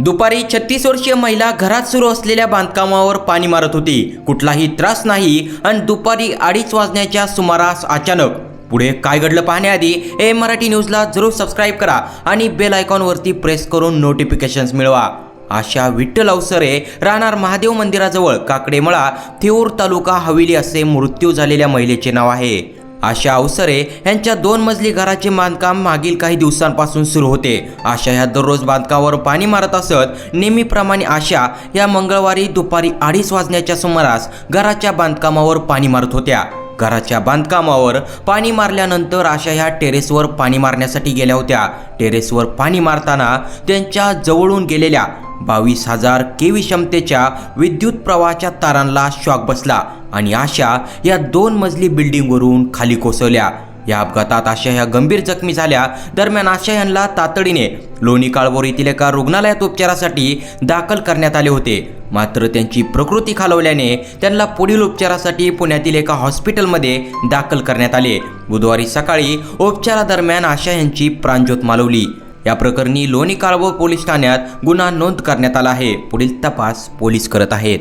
दुपारी छत्तीस वर्षीय महिला घरात सुरू असलेल्या बांधकामावर पाणी मारत होती. कुठलाही त्रास नाही आणि दुपारी अडीच वाजण्याच्या सुमारास अचानक पुढे काय घडलं पाहण्याआधी ए मराठी न्यूजला जरूर सबस्क्राईब करा आणि बेल आयकॉनवरती प्रेस करून नोटिफिकेशन्स मिळवा. आशा विठ्ठल अवसरे राहणार महादेव मंदिराजवळ काकडेमळा थेऊर तालुका हवेली असे मृत्यू झालेल्या महिलेचे नाव आहे. आशा अवसरे यांच्या दोन मजली घराचे बांधकाम मागील काही दिवसांपासून सुरू होते. आशा ह्या दररोज बांधकामावर पाणी मारत असत. नेहमीप्रमाणे आशा या मंगळवारी दुपारी अडीच वाजण्याच्या सुमारास घराच्या बांधकामावर पाणी मारत होत्या. घराच्या बांधकामावर पाणी मारल्यानंतर आशा ह्या टेरेसवर पाणी मारण्यासाठी गेल्या होत्या. टेरेसवर पाणी मारताना त्यांच्या जवळून गेलेल्या बावीस हजार केवी क्षमतेच्या विद्युत प्रवाहाच्या तारांना शॉक बसला आणि आशा या दोन मजली बिल्डिंगवरून खाली कोसळल्या. या अपघातात आशा ह्या गंभीर जखमी झाल्या. दरम्यान आशा यांना तातडीने लोणी काळभोर येथील एका रुग्णालयात उपचारासाठी दाखल करण्यात आले होते. मात्र त्यांची प्रकृती खालवल्याने त्यांना पुढील उपचारासाठी पुण्यातील एका हॉस्पिटलमध्ये दाखल करण्यात आले. बुधवारी सकाळी उपचारादरम्यान आशा यांची प्राणज्योत मालवली. या प्रकरणी लोणी काळभोर पोलीस ठाण्यात गुन्हा नोंद करण्यात आला आहे. पुढील तपास पोलीस करत आहेत.